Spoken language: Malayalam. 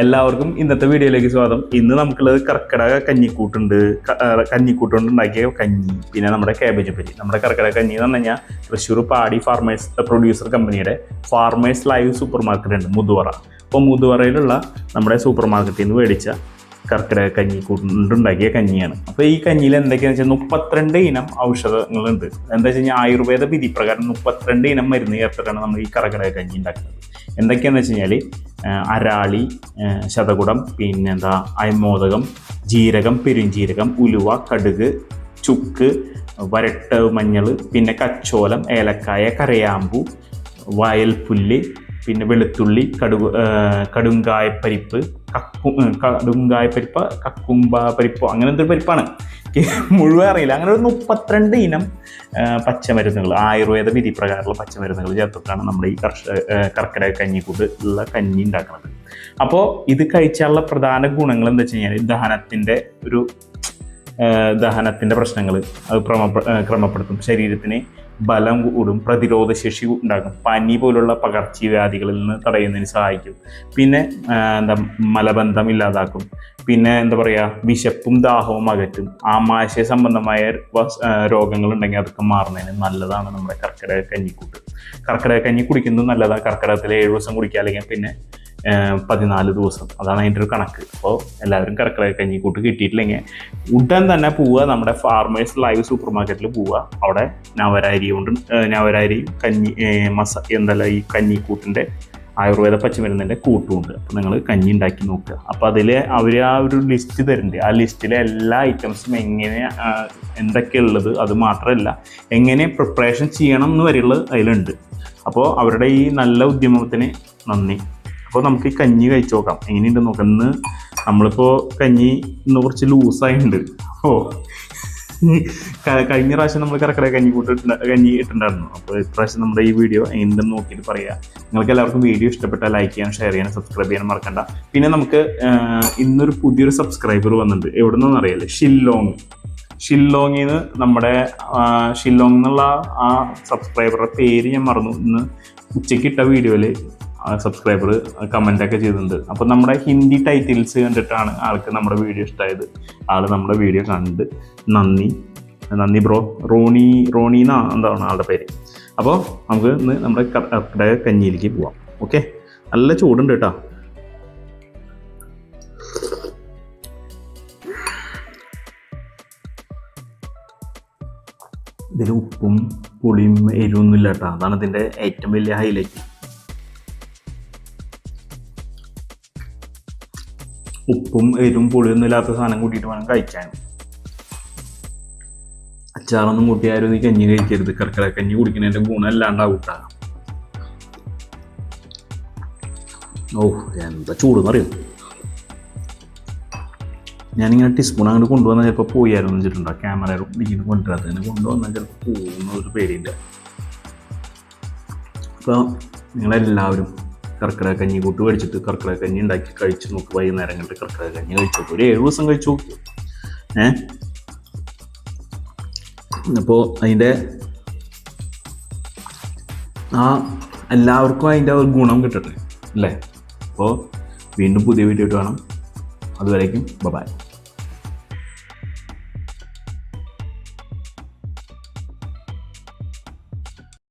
എല്ലാവർക്കും ഇന്നത്തെ വീഡിയോയിലേക്ക് സ്വാഗതം. ഇന്ന് നമുക്കുള്ളത് കർക്കിടക കഞ്ഞിക്കൂട്ടുണ്ട്. കഞ്ഞിക്കൂട്ട് കൊണ്ട് ഉണ്ടാക്കിയ കഞ്ഞി പിന്നെ നമ്മുടെ കാബേജ് പറ്റി. നമ്മുടെ കർക്കിടക കഞ്ഞി എന്ന് പറഞ്ഞു കഴിഞ്ഞാൽ തൃശ്ശൂർ പാടി ഫാർമേഴ്സ് പ്രൊഡ്യൂസർ കമ്പനിയുടെ ഫാർമേഴ്സ് ലൈവ് സൂപ്പർ മാർക്കറ്റ് ഉണ്ട് മുതുവറ. അപ്പോൾ മുതുവറയിലുള്ള നമ്മുടെ സൂപ്പർ മാർക്കറ്റിൽ നിന്ന് മേടിച്ച കർക്കിടക കഞ്ഞി കൊണ്ടുണ്ടാക്കിയ കഞ്ഞിയാണ്. അപ്പോൾ ഈ കഞ്ഞിയിൽ എന്തൊക്കെയാണെന്ന് വെച്ചാൽ മുപ്പത്തിരണ്ട് ഇനം ഔഷധങ്ങളുണ്ട്. എന്താ വെച്ച് കഴിഞ്ഞാൽ ആയുർവേദ വിധി പ്രകാരം മുപ്പത്തിരണ്ട് ഇനം മരുന്ന് ചേർത്തിട്ടാണ് നമ്മൾ ഈ കർക്കിടക കഞ്ഞി ഉണ്ടാക്കുന്നത്. എന്തൊക്കെയാണെന്ന് വെച്ച് കഴിഞ്ഞാൽ അരാളി ശതകുടം പിന്നെന്താ അയമോദകം ജീരകം പെരുംജീരകം ഉലുവ കടുക് ചുക്ക് വരട്ട് മഞ്ഞൾ പിന്നെ കച്ചോലം ഏലക്കായ കരയാമ്പു വയൽപ്പുല്ല് പിന്നെ വെളുത്തുള്ളി കടു കടുങ്കായപ്പരിപ്പ് കക്കു കടുങ്കായ പരിപ്പ് കക്കുമ്പ പരിപ്പ് അങ്ങനെ എന്തൊരു പരിപ്പാണ്. മുഴുവൻ അറിയില്ല. അങ്ങനെ ഒരു മുപ്പത്തിരണ്ട് ഇനം പച്ചമരുന്നുകൾ ആയുർവേദ വിധി പ്രകാരമുള്ള പച്ചമരുന്നുകൾ ചേർത്തിട്ടാണ് നമ്മുടെ ഈ കർഷക കർക്കിടക കഞ്ഞിക്കൂട്ട് ഉള്ള കഞ്ഞി ഉണ്ടാക്കുന്നത്. അപ്പോൾ ഇത് കഴിച്ചാലുള്ള പ്രധാന ഗുണങ്ങൾ എന്താ വെച്ച് കഴിഞ്ഞാൽ ദഹനത്തിന്റെ ഒരു ദഹനത്തിന്റെ പ്രശ്നങ്ങൾ അത് ക്രമ ക്രമപ്പെടുത്തും. ശരീരത്തിന് ബലം കൂടും പ്രതിരോധശേഷി ഉണ്ടാകും. പനി പോലുള്ള പകർച്ചവ്യാധികളിൽ നിന്ന് തടയുന്നതിന് സഹായിക്കും. പിന്നെ എന്താ മലബന്ധം ഇല്ലാതാക്കും. പിന്നെ എന്താ പറയുക വിശപ്പും ദാഹവും അകറ്റും. ആമാശയ സംബന്ധമായ രോഗങ്ങളുണ്ടെങ്കിൽ അതൊക്കെ മാറുന്നതിന് നല്ലതാണ് നമ്മുടെ കർക്കിടക കഞ്ഞിക്കൂട്ട്. കർക്കിടക കഞ്ഞി കുടിക്കുന്നത് നല്ലതാണ് കർക്കിടകത്തിൽ ഏഴ് ദിവസം കുടിക്കുക അല്ലെങ്കിൽ പിന്നെ പതിനാല് ദിവസം. അതാണ് അതിന്റെ ഒരു കണക്ക്. അപ്പോൾ എല്ലാവരും കറക്റ്റായി കഞ്ഞി കൂട്ട് കിട്ടിയിട്ടില്ലെങ്കിൽ ഉടൻ തന്നെ പോവുക. നമ്മുടെ ഫാർമേഴ്സ് ലൈവ് സൂപ്പർ മാർക്കറ്റിൽ പോവുക. അവിടെ നവരാരി കൊണ്ട് നവരാരി കഞ്ഞി മസ എന്തല്ല ഈ കഞ്ഞിക്കൂട്ടിന്റെ ആയുർവേദ പച്ചമരുന്നിന്റെ കൂട്ടുമുണ്ട് അപ്പോൾ നിങ്ങൾ കഞ്ഞി ഉണ്ടാക്കി നോക്കുക. അപ്പോൾ അതിൽ അവർ ആ ഒരു ലിസ്റ്റ് തരുന്നുണ്ട് ആ ലിസ്റ്റിലെ എല്ലാ ഐറ്റംസും എങ്ങനെ എന്തൊക്കെ എന്തൊക്കെയുള്ളത് അത് മാത്രമല്ല എങ്ങനെ പ്രിപ്പറേഷൻ ചെയ്യണം എന്ന് വരെയുള്ളത് അതിലുണ്ട്. അപ്പോൾ അവരുടെ ഈ നല്ല ഉദ്യമത്തിന് നന്ദി. അപ്പോൾ നമുക്ക് ഈ കഞ്ഞി കഴിച്ചു നോക്കാം. എങ്ങനെയുണ്ട് നോക്കാം ഇന്ന് നമ്മളിപ്പോൾ കഞ്ഞി ഇന്ന് കുറച്ച് ലൂസായിട്ടുണ്ട് ഓ കഴിഞ്ഞ പ്രാവശ്യം നമ്മൾ കറക്കട കഞ്ഞി കൂട്ടിട്ട് കഞ്ഞി ഇട്ടുണ്ടായിരുന്നു അപ്പോൾ ഇപ്രാവശ്യം നമ്മുടെ ഈ വീഡിയോ എന്തെന്ന് നോക്കിയിട്ട് പറയുക നിങ്ങൾക്ക് എല്ലാവർക്കും വീഡിയോ ഇഷ്ടപ്പെട്ടാൽ ലൈക്ക് ചെയ്യാൻ ഷെയർ ചെയ്യാൻ സബ്സ്ക്രൈബ് ചെയ്യാൻ മറക്കണ്ട. പിന്നെ നമുക്ക് ഇന്നൊരു പുതിയൊരു സബ്സ്ക്രൈബർ വന്നിട്ടുണ്ട്. എവിടെ നിന്നും അറിയില്ല. ഷില്ലോങ്. ഷില്ലോങ്ങിൽ നിന്ന് നമ്മുടെ ഷില്ലോങ് എന്നുള്ള ആ സബ്സ്ക്രൈബറുടെ പേര് ഞാൻ മറന്നു. ഇന്ന് ഉച്ചയ്ക്ക് ഇട്ട വീഡിയോയിൽ സബ്സ്ക്രൈബർ കമന്റ് ഒക്കെ ചെയ്തിട്ടുണ്ട്. അപ്പോൾ നമ്മുടെ ഹിന്ദി ടൈറ്റിൽസ് കണ്ടിട്ടാണ് ആൾക്ക് നമ്മുടെ വീഡിയോ ഇഷ്ടമായത് ആൾ നമ്മുടെ വീഡിയോ കണ്ട് നന്ദി. നന്ദി ബ്രോ. റോണി റോണി എന്നാ എന്താണ് ആളുടെ പേര്? അപ്പോൾ നമുക്ക് ഇന്ന് നമ്മുടെ കട കഞ്ഞിയിലേക്ക് പോവാം. ഓക്കെ നല്ല ചൂടുണ്ട് കേട്ടോ. ഇതിൽ ഉപ്പും പുളിയും എരിവൊന്നും ഇല്ല കേട്ടോ. അതാണ് ഇതിന്റെ ഏറ്റവും വലിയ ഹൈലൈറ്റ് ഉപ്പും എരിവും പുളിയൊന്നും ഇല്ലാത്ത സാധനം കൂട്ടിയിട്ട് വേണം കഴിക്കാൻ. അച്ചാറൊന്നും കൂട്ടിയാലും നീ കഞ്ഞി കഴിക്കരുത്. കർക്കിടക കഞ്ഞി കുടിക്കുന്നതിന്റെ ഗുണം അല്ലാണ്ടാവും. ഓ എന്താ ചൂടെന്നറിയോ ഞാനിങ്ങനെ ടീസ്പൂൺ അങ്ങോട്ട് കൊണ്ടുവന്നാൽ ചിലപ്പോൾ പോയായിരുന്നു വെച്ചിട്ടുണ്ടോ? ക്യാമറ ഇങ്ങനെ കൊണ്ടുവരാത്ത കൊണ്ടുവന്നാൽ ചിലപ്പോൾ പോകുന്ന ഒരു പേടിയില്ല അപ്പോൾ നിങ്ങളെല്ലാവരും കർക്കിടക കഞ്ഞി കൂട്ട് മേടിച്ചിട്ട് കർക്കിടക കഞ്ഞി ഉണ്ടാക്കി കഴിച്ച് നോക്ക് വൈകുന്നേരങ്ങളിൽ കർക്കിടക കഞ്ഞി കഴിച്ചു? നോക്കും ഒരു ഏഴ് ദിവസം കഴിച്ചു നോക്കും. ഏ? അപ്പോൾ അതിന്റെ ആ എല്ലാവർക്കും അതിന്റെ ഒരു ഗുണം കിട്ടട്ടെ അല്ലേ? അപ്പോൾ വീണ്ടും പുതിയ വീഡിയോ ആയിട്ട് വേണം അതുവരേക്കും ബൈ